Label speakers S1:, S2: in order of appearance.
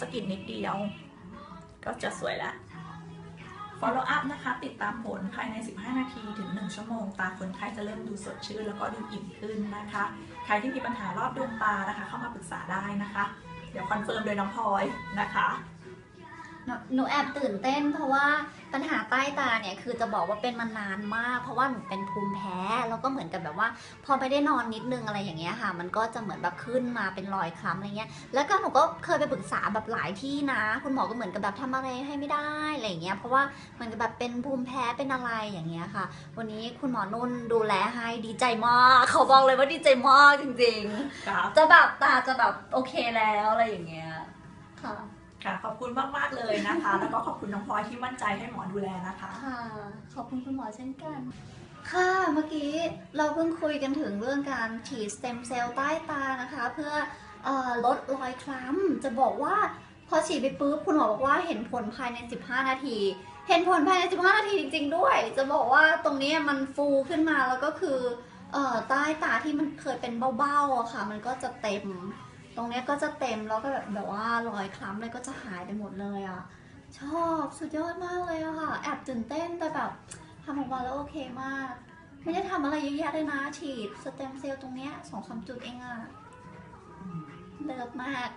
S1: สกิดนิดเดียว ก็จะสวยแล้ว follow up นะคะ ติดตามผลภายใน 15 นาทีถึง 1 ชั่วโมง ตาคนไข้จะเริ่มดูสดชื่นแล้วก็ดูอิ่มขึ้นนะคะ ใครที่มีปัญหารอบดวงตานะคะ เข้ามาปรึกษาได้นะคะ เดี๋ยวคอนเฟิร์มโดยน้องพลอยนะคะ
S2: หนูแอบตื่นเต้นเพราะว่าปัญหาใต้ตาเนี่ย คือจะบอกว่าเป็นมานานมาก เพราะว่าหนูเป็นภูมิแพ้ แล้วก็เหมือนกับแบบว่า พอไปได้นอนนิดนึงอะไรอย่างเงี้ยค่ะ มันก็จะเหมือนแบบขึ้นมาเป็นรอยคล้ำอะไรเงี้ย แล้วก็หนูก็เคยไปปรึกษาแบบหลายที่นะ คุณหมอก็เหมือนกับแบบทำอะไรให้ไม่ได้อะไรอย่างเงี้ย เพราะว่าเหมือนกับแบบเป็นภูมิแพ้เป็นอะไรอย่างเงี้ยค่ะ วันนี้คุณหมอนุ่นดูแลให้ดีใจมากเขาบอกเลยว่าดีใจมากจริง
S1: ครับ
S2: ๆจะแบบตาจะแบบโอเคแล้วอะไรอย่างเงี้ยค่ะ
S1: ค่ะขอบคุณมากๆเลยนะคะ แล้วก็ขอบคุณน้องพลอยที่มั่นใจให้หมอดูแลนะคะ
S2: ค่ะ ขอบคุณคุณหมอเช่นกัน ค่ะ เมื่อกี้เราเพิ่งคุยกันถึงเรื่องการฉีดสเต็มเซลล์ใต้ตานะคะ เพื่อเออลดรอยคล้ำจะบอกว่าพอฉีดไปปุ๊บคุณหมอบอกว่าเห็นผลภายใน 15 นาที เห็นผลภายใน 15 นาทีจริง ๆ ด้วย จะบอกว่าตรงนี้มันฟูขึ้นมาแล้วก็คือเอ่อใต้ตาที่มันเคยเป็นเบ้าๆอะค่ะ มันก็จะเต็ม ตรงเนี้ยก็จะเต็มแล้วก็แบบแบบว่ารอยคล้ำเลยก็จะหายไปหมดเลยอะชอบสุดยอดมากเลยอะค่ะ แอบตื่นเต้นแต่แบบทำออกมาแล้วโอเคมาก ไม่ได้ทำอะไรเยอะแยะเลยนะฉีดสเต็มเซลล์ตรงเนี้ยสองสามจุดเองอะเลิศมาก